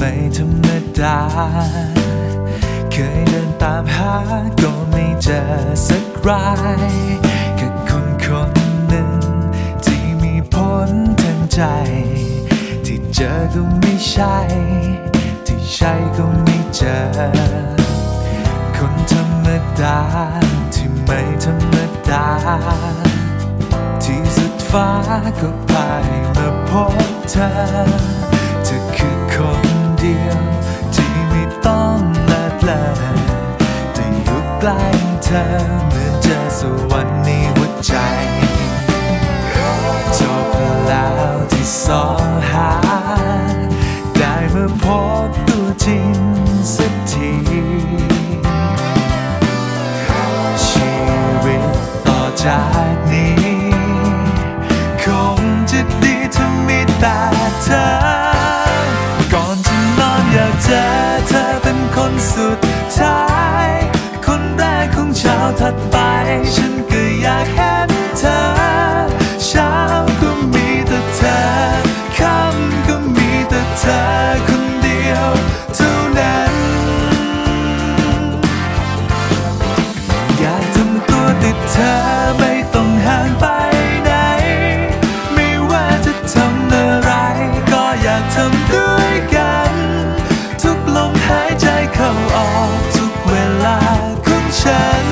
ไม่ธรรมดา เคยเดินตามหาก็ไม่เจอสักรายกับคนคนหนึ่ง ที่มีผลทางใจ ที่เจอก็ไม่ใช่ ที่ใช่ก็ไม่เจอ คนธรรมดา ที่ไม่ธรรมดา ที่สุดฟ้าก็พายมาพบเธอ เดียว ที่ไม่ต้องละแลอแต่อยู่ใกล้เธอเหมือนเจอสวรรค์ ท้าย คนแรกของเช้าถัดไป ฉันก็อยากเห็นเธอ เช้าก็มีแต่เธอ ค่ำก็มีแต่เธอคนเดียว เท่านั้น อยากทำตัวติดเธอ ฉัน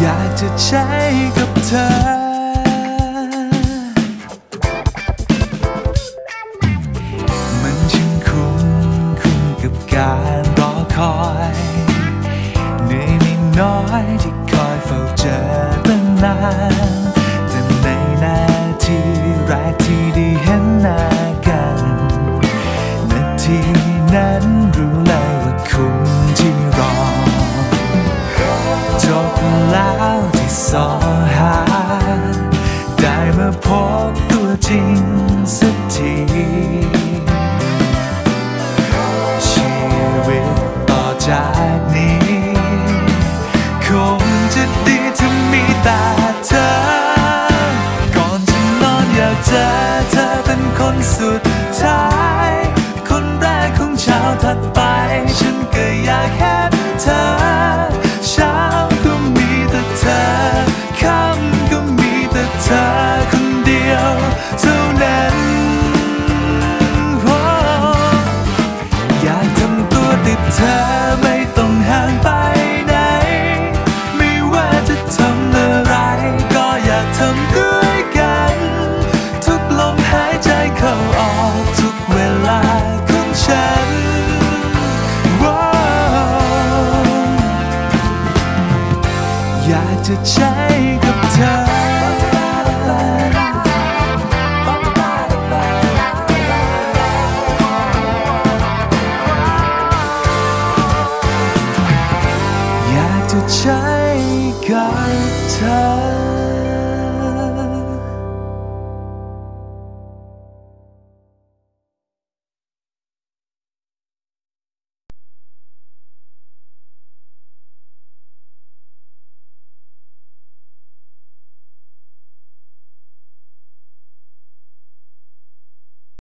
อยากจะใช้กับเธอ รู้เลยว่าคุ้มที่รอจบแล้วที่สอหา ได้มาพบตัวจริงสักทีชีวิตต่อจากนี้ คงจะดีถ้ามีแต่เธอ ก่อนจะนอนอยากเจอเธอเป็นคนสุดท้าย เอยากจะใช้กับเธอใช้กับเธอ